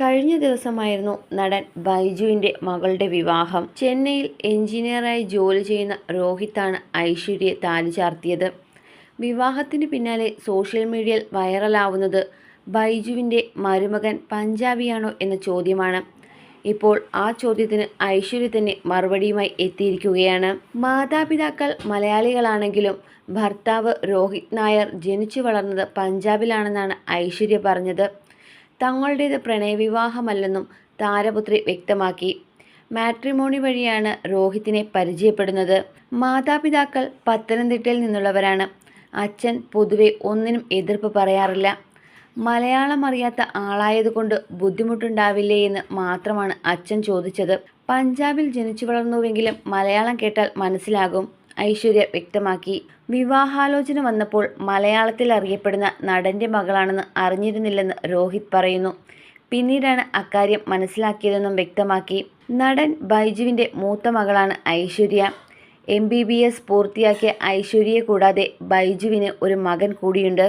കഴിഞ്ഞ ദിവസമായിരുന്നു നടൻ ബൈജുവിന്റെ മകളുടെ വിവാഹം. ചെന്നൈയിൽ എഞ്ചിനീയറായി ജോലി ചെയ്യുന്ന രോഹിത്താണ് ഐശ്വര്യയെ താലി ചാർത്തിയത്. വിവാഹത്തിന് പിന്നാലെ സോഷ്യൽ മീഡിയയിൽ വൈറലാവുന്നത് ബൈജുവിന്റെ മരുമകൻ പഞ്ചാബിയാണോ എന്ന ചോദ്യമാണ്. ഇപ്പോൾ ആ ചോദ്യത്തിന് ഐശ്വര്യ തന്നെ മറുപടിയുമായി എത്തിയിരിക്കുകയാണ്. മാതാപിതാക്കൾ മലയാളികളാണെങ്കിലും ഭർത്താവ് രോഹിത് നായർ ജനിച്ചു വളർന്നത് പഞ്ചാബിലാണെന്നാണ് ഐശ്വര്യ പറഞ്ഞത്. തങ്ങളുടേത് പ്രണയവിവാഹമല്ലെന്നും താരപുത്രി വ്യക്തമാക്കി. മാട്രിമോണി വഴിയാണ് രോഹിത്തിനെ പരിചയപ്പെടുന്നത്. മാതാപിതാക്കൾ പത്തനംതിട്ടയിൽ നിന്നുള്ളവരാണ്. അച്ഛൻ പൊതുവെ ഒന്നിനും എതിർപ്പ് പറയാറില്ല. മലയാളം അറിയാത്ത ആളായതുകൊണ്ട് ബുദ്ധിമുട്ടുണ്ടാവില്ലേ എന്ന് മാത്രമാണ് അച്ഛൻ ചോദിച്ചത്. പഞ്ചാബിൽ ജനിച്ചു വളർന്നുവെങ്കിലും മലയാളം കേട്ടാൽ മനസ്സിലാകും. ഐശ്വര്യ വ്യക്തമാക്കി. വിവാഹാലോചന വന്നപ്പോൾ മലയാളത്തിൽ അറിയപ്പെടുന്ന നടന്റെ മകളാണെന്ന് അറിഞ്ഞിരുന്നില്ലെന്ന് രോഹിത് പറയുന്നു. പിന്നീടാണ് അക്കാര്യം മനസ്സിലാക്കിയതെന്നും വ്യക്തമാക്കി. നടൻ ബൈജുവിന്റെ മൂത്ത മകളാണ് Aishwarya. M B B S പൂർത്തിയാക്കിയ ഐശ്വര്യയെ കൂടാതെ ബൈജുവിന് ഒരു മകൻ കൂടിയുണ്ട്.